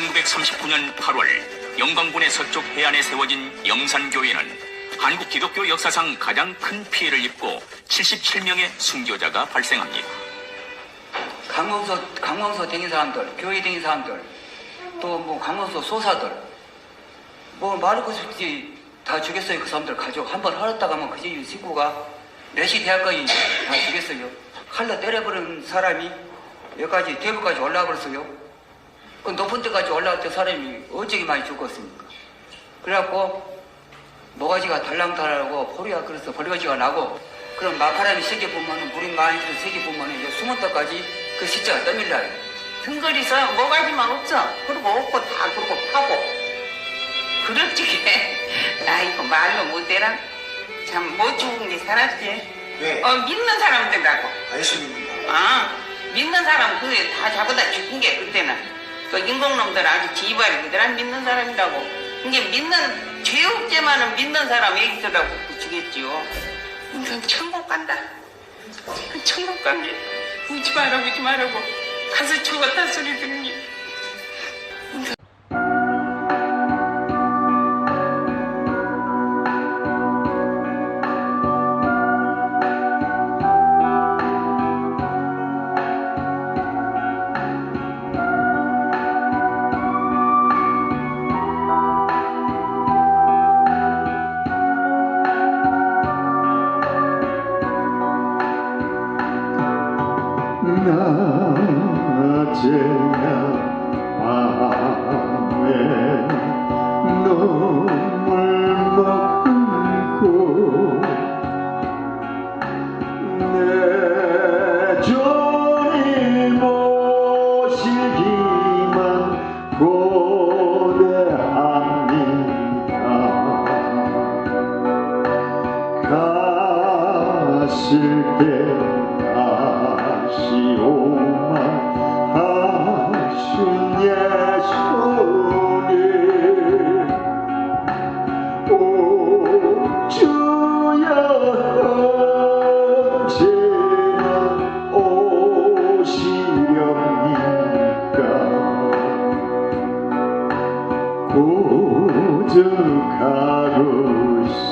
1939년 8월 영광군의 서쪽 해안에 세워진 영산교회는 한국 기독교 역사상 가장 큰 피해를 입고 77명의 순교자가 발생합니다. 강원서 강원서 댕긴 사람들, 교회 댕긴 사람들, 또 뭐 강원서 소사들, 뭐 것이 없이 다 죽였어요. 그 사람들 가족 한번 헐었다 가면 그집 식구가 몇시 대학까지 다 죽였어요. 칼로 때려버린 사람이 여기까지 대부까지 올라버렸어요. 그 높은 데까지 올라갔던 사람이 어찌게 많이 죽었습니까? 그래갖고 모가지가 달랑달랑하고 포리가 그래서 벌거지가 나고 그럼 마카라미 세개 보면은 물이 많이 들어 세개 보면은 이제 숨은 데까지 그 시자가 떠밀려요. 등거리서 뭐가지만 없어. 그리고 없고 다 그러고 파고. 그렇지게 나 이거 말로 못해라. 참 못 죽은 게 살았지. 네. 어 믿는 사람들하고. 알겠습니다. 아 믿는 사람 그게 다 잡아다 죽은 게 그때는 그 인공놈들 아주 지발이들 안 믿는 사람이라고. 이게 믿는 죄업죄만은 믿는 사람 애기들하고 죽겠지요. 인생 천국 간다. 천국 간게 우지 말라고 우지 말라고 가서 죽었다 소리 게. 고적하고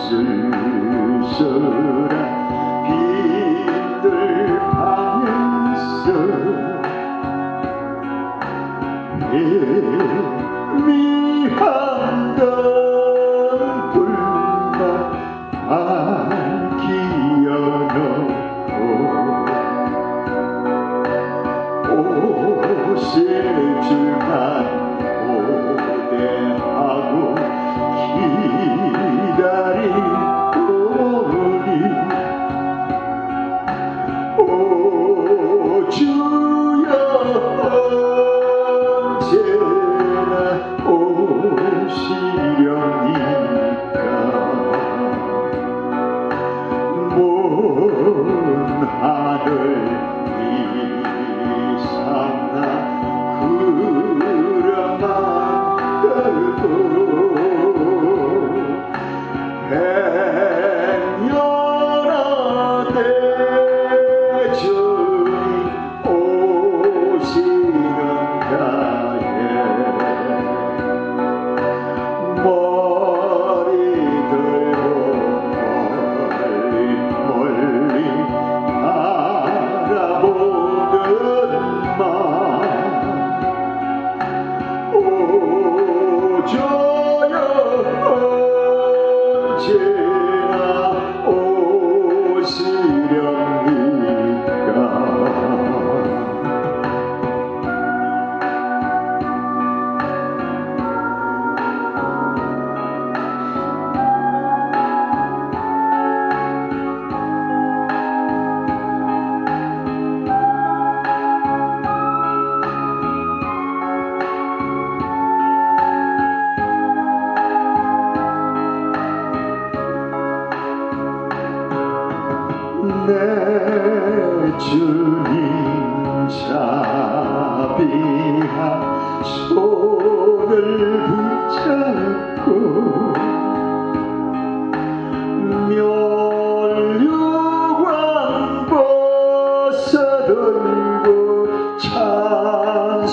쓸쓸한 빛들 방에서 미한던 불만 밝히어놓고 오실 줄 기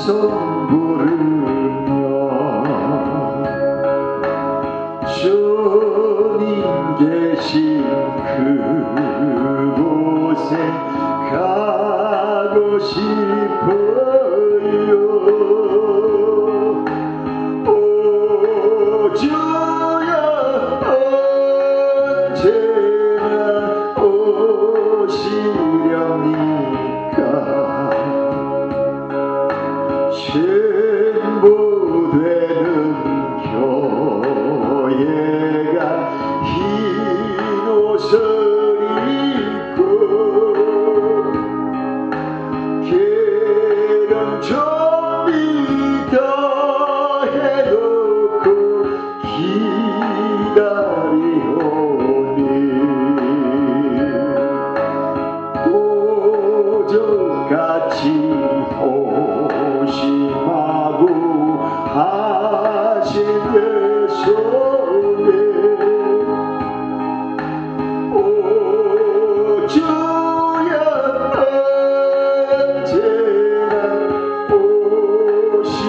찬송 부르며 주님 계신 그곳에 가고 싶어. 지오심하고 하신 예수님. 오주여 언제나 오시렵니까